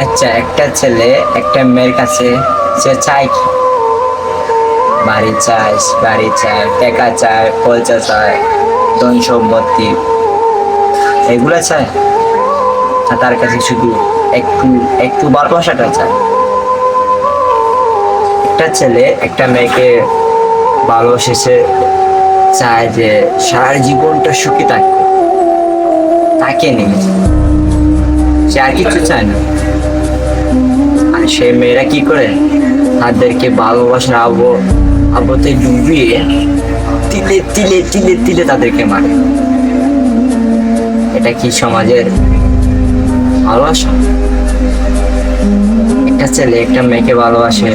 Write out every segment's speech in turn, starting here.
আচ্ছা একটা ছেলে, একটা মেয়ের কাছে সে চায় কি? বাড়ি চায় গাড়ি চায়, টাকা চায়, পয়সা চায়, ধন সম্পত্তি। এগুলো চায়? আর তার কাছে শুধু একটু একটু ভালোবাসাটা চায়। একটা ছেলে, একটা মেয়েকে ভালোবেসে চায় যে সারা জীবনটা সুখী থাকবে তাকে নিয়ে। সে আর কিছু চায় না। সে মেয়েরা কি করে? তাদেরকে ভালোবাসার আবো আবতে ডুবিয়ে তিলে তিলে তিলে তিলে তাদেরকে মারে। এটা কি সমাজের ভালোবাসা? একটা ছেলে একটা মেয়েকে ভালোবাসে।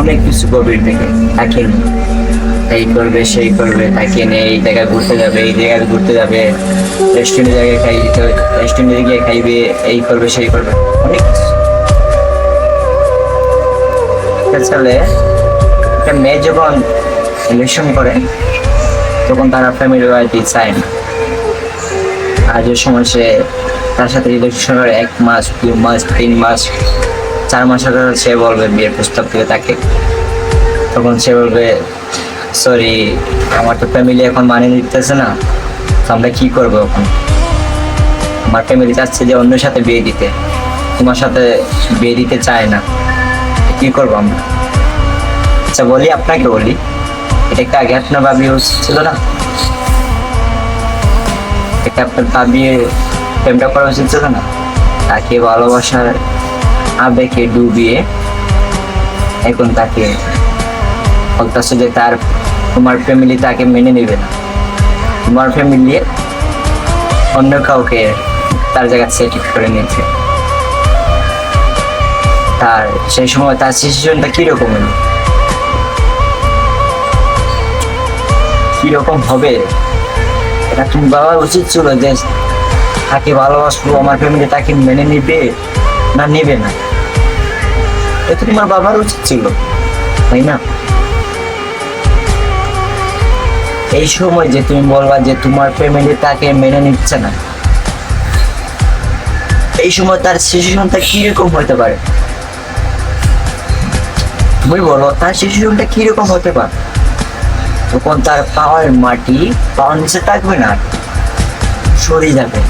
অনেক কিছু গভীর থেকে তাকে। এই করবে, সেই করবে, তাকে নিয়ে এই জায়গায় ঘুরতে যাবে, এই জায়গায় ঘুরতে যাবে। রেস্টুরেন্টে জায়গায় খাই রেস্টুরেন্টে গিয়ে খাইবে, এই করবে, সেই করবে। অনেক কিছু। ছেলে, একটা মেয়ে যখন ইলেকশন করে, তখন তারা ফ্যামিলি বাড়িতে চায় না। আর যে সময় সে তার সাথে রিলেশন করে, এক মাস, দুই মাস, তিন মাস, চার মাস আগে সে বলবে বিয়ের প্রস্তাব থেকে তাকে। তখন সে বলবে সরি আমার তো ফ্যামিলি এখন মানিয়ে নিতেছে না, তো আমরা কি করব এখন? আমার ফ্যামিলি চাচ্ছে যে অন্যের সাথে বিয়ে দিতে, তোমার সাথে বিয়ে দিতে চায় না। কি করব আমরা? আচ্ছা বলি আপনাকে বলি। এটা একটা আগে আপনার ভাবি ছিল না? এটা আপনার ভাবিয়ে প্রেমটা করা উচিত ছিল না? তাকে ভালোবাসার আবেগে ডুবিয়ে এখন তাকে বলতেছে যে তার তোমার ফ্যামিলি তাকে মেনে নেবে না। তোমার ফ্যামিলি অন্য কাউকে তার জায়গা সেট করে নিয়েছে। তার সেই সময় তার সিচুয়েশনটা কীরকম হলো? কীরকম হবে? এটা তুমি বাবার উচিত ছিল যে তাকে ভালোবাসবো আমার ফ্যামিলি তাকে মেনে নিবে না নেবে না? এটা তোমার বাবার উচিত ছিল, তাই না? এই সময় যে তুমি বলবা যে তোমার ফ্যামিলি তাকে মেনে নিচ্ছে না, এই সময় তার সিচুয়েশনটা কীরকম হতে পারে? তুমি বলো তার শিশু সিচুয়েশনটা কীরকম হতে পারে? তখন তার পাওয়ার মাটি পাওয়ার নিচে থাকবে না, সরে যাবে।